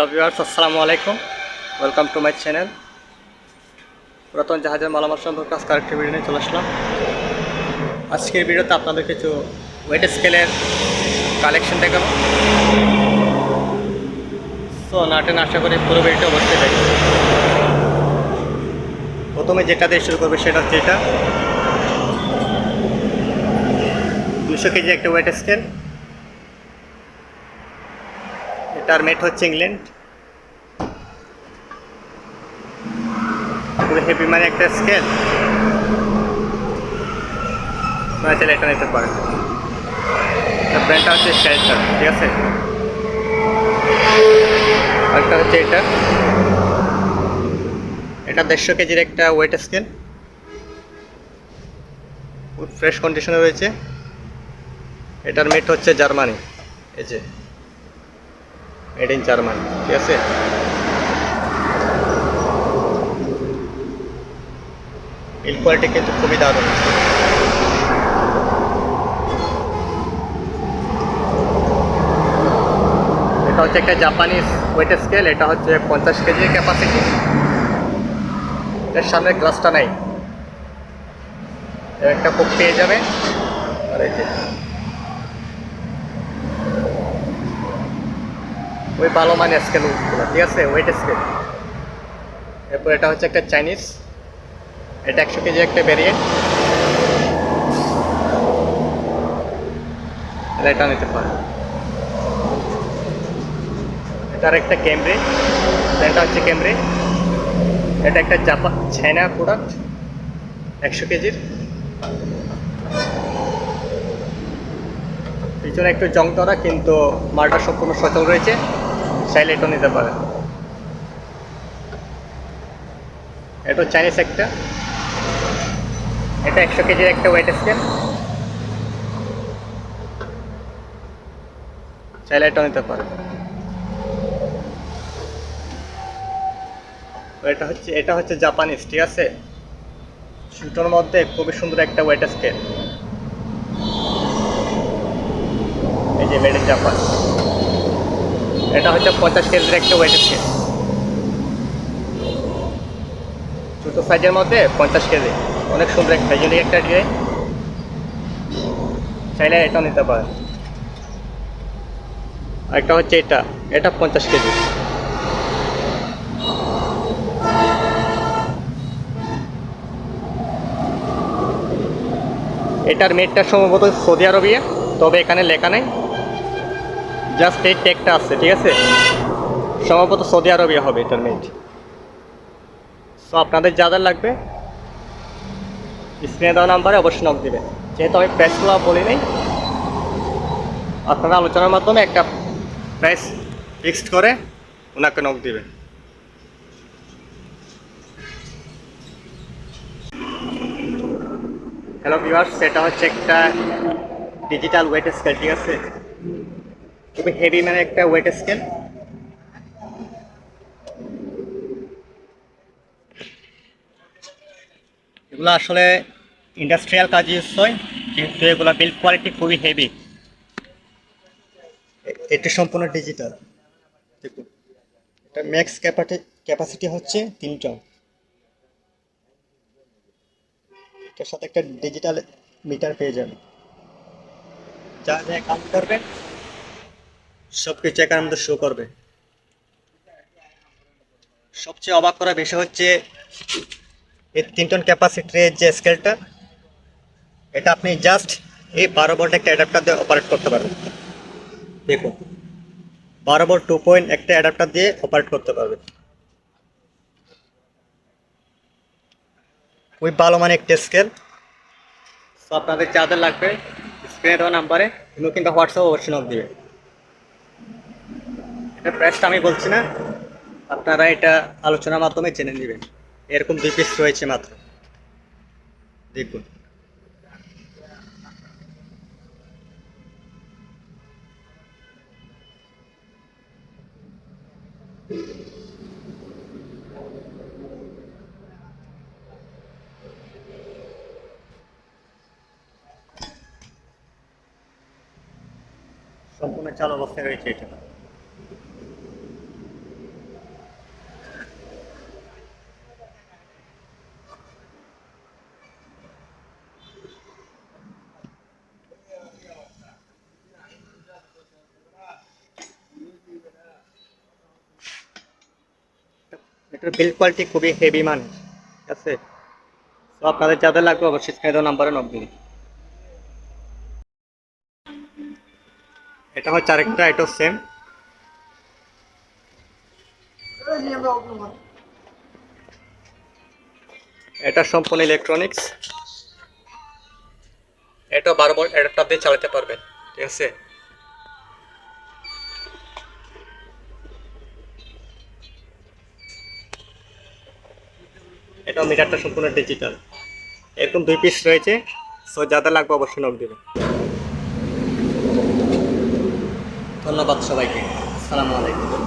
Hello viewers, আসসালামু আলাইকুম। Welcome to my channel পুরাতন জাহাজের মালামাল সম্পর্কে আজকে আরেকটি ভিডিও নিয়ে চলে আসলাম। আজকের ভিডিওতে আপনাদের কিছু ওয়েট স্কেলের কালেকশন দেখাবো। তো নাটেন আশা করি পুরো ভিডিওটা অবশ্যই দেখবেন। প্রথমে যেটা দিয়ে শুরু করবে সেটা হচ্ছে এটা। দুশো কেজি একটা ওয়েট স্কেল এটার মেট হচ্ছে ইংল্যান্ড। পুরো হেভি মানে একটা স্কেল আপনারা চাইলে এটা নিতে পারেন। ব্র্যান্ডটা হচ্ছে শেল্টার ঠিক আছে? আরেকটা হচ্ছে এটা। এটা দেড়শো কেজির একটা ওয়েট স্কেল ফ্রেশ কন্ডিশনে রয়েছে। এটার মেট হচ্ছে জার্মানি। এই যে মেড ইন জার্মানি, ঠিক আছে? বিল কোয়ালিটি কিন্তু খুবই দারুণ। এটা হচ্ছে একটা জাপানিজ ওয়েট স্কেল এটা হচ্ছে পঞ্চাশ কেজি ক্যাপাসিটি এর সামনে গ্লাসটা নাই। একটা কোপ পেয়ে যাবে। আর এই যে, ওই ভালো মানে স্কেল ঠিক আছে? ওয়েট স্কেল এরপর এটা হচ্ছে একটা চাইনিজ এটা একশো কেজি একটা ভ্যারিয়েন্ট এটা নিতে পারে এটার একটা ক্যামরে এটা হচ্ছে ক্যামরে এটা একটা জাপান চায়না প্রোডাক্ট একশো কেজির। পিছনে একটু জং ধরা, কিন্তু মালটা সম্পূর্ণ সচল রয়েছে। চাইলে এটা নিতে পারেন। এটা চাইনিজ একটা। এটা একশো কেজির একটা ওয়েট স্কেল চাইলে এটা নিতে পারেন এটা হচ্ছে এটা হচ্ছে জাপানিজ ঠিক আছে? সুটোর মধ্যে খুবই সুন্দর একটা ওয়েট স্কেল এই যে মেড ইন জাপান এটা হচ্ছে পঞ্চাশ কেজির একটা ওয়েট স্কেল ছোটো সাইজের মধ্যে পঞ্চাশ কেজি। অনেক সুন্দর একটা ইউনিক একটা ডিজাইন। চাইলে এটাও নিতে পারেন। একটা হচ্ছে এটা এটা পঞ্চাশ কেজি। এটার মেটটা সম্ভবত সৌদি আরবিয়া তবে এখানে লেখা নেই। জাস্ট এই টেকটা আছে, ঠিক আছে? সম্ভবত সৌদি আরবিয়া হবে এটার মেট সো আপনাদের যাদের লাগবে স্ক্রিনে দেওয়া নাম্বারে অবশ্যই নক দেবেন যেহেতু আমি প্রাইসগুলো বলি নেই আপনারা আলোচনার মাধ্যমে একটা প্রাইস ফিক্সড করে ওনাকে নক দিবেন হ্যালো ভিউয়ার্স সেটা হচ্ছে একটা ডিজিটাল ওয়েট স্কেল ঠিক আছে? খুবই হেভি মানে একটা ওয়েট স্কেল এগুলো আসলে ইন্ডাস্ট্রিয়াল কাজ ইউজ হয়, কিন্তু এগুলো বিল্ড কোয়ালিটি খুবই হেভি এটা সম্পূর্ণ ডিজিটাল দেখুন, এটা ম্যাক্স ক্যাপাটি ক্যাপাসিটি হচ্ছে তিন টন এটার সাথে একটা ডিজিটাল মিটার পেয়ে যাবেন। যা যা কাজ করবেন সব কিছু এখানের মধ্যে শো করবে। সবচেয়ে অবাক করা বিষয় হচ্ছে এই তিন টন ক্যাপাসিটির যে স্কেলটা, এটা আপনি জাস্ট এই বারো ভোল্ট একটা অ্যাডাপ্টার দিয়ে অপারেট করতে পারবেন। দেখুন, বারো ভোল্ট টু পয়েন্ট একটা অ্যাডাপ্টার দিয়ে অপারেট করতে পারবেন। খুবই ভালো মানে একটা স্কেল তো আপনাদের যাদের লাগবে স্ক্রিনে দেওয়া নাম্বারে কিন্তু কিংবা হোয়াটসঅ্যাপ অবশ্যই নক দিবে এটা প্রাইসটা আমি বলছি না, আপনারা এটা আলোচনার মাধ্যমে জেনে নেবেন। এরকম দুই পিস রয়েছে মাত্র। দেখুন। সম্পূর্ণ চালু অবস্থায় রয়েছে এটা। এটার বিল্ড কোয়ালিটি খুবই হেভি মান। ঠিক আছে? তো আপনাদের যাদের লাগবে অবশ্যই স্ক্রিনে নাম্বারে নক দিন। এটা হচ্ছে আরেকটা এটাও সেম এটা সম্পূর্ণ ইলেকট্রনিক্স এটা বারো অ্যাডাপ্টার দিয়ে চালাতে পারবেন। ঠিক আছে? এটাও মিটারটা সম্পূর্ণ ডিজিটাল এরকম দুই পিস রয়েছে সো যাদের লাগবে অবশ্যই নক দেবে। ধন্যবাদ সবাইকে। সালাম আলাইকুম।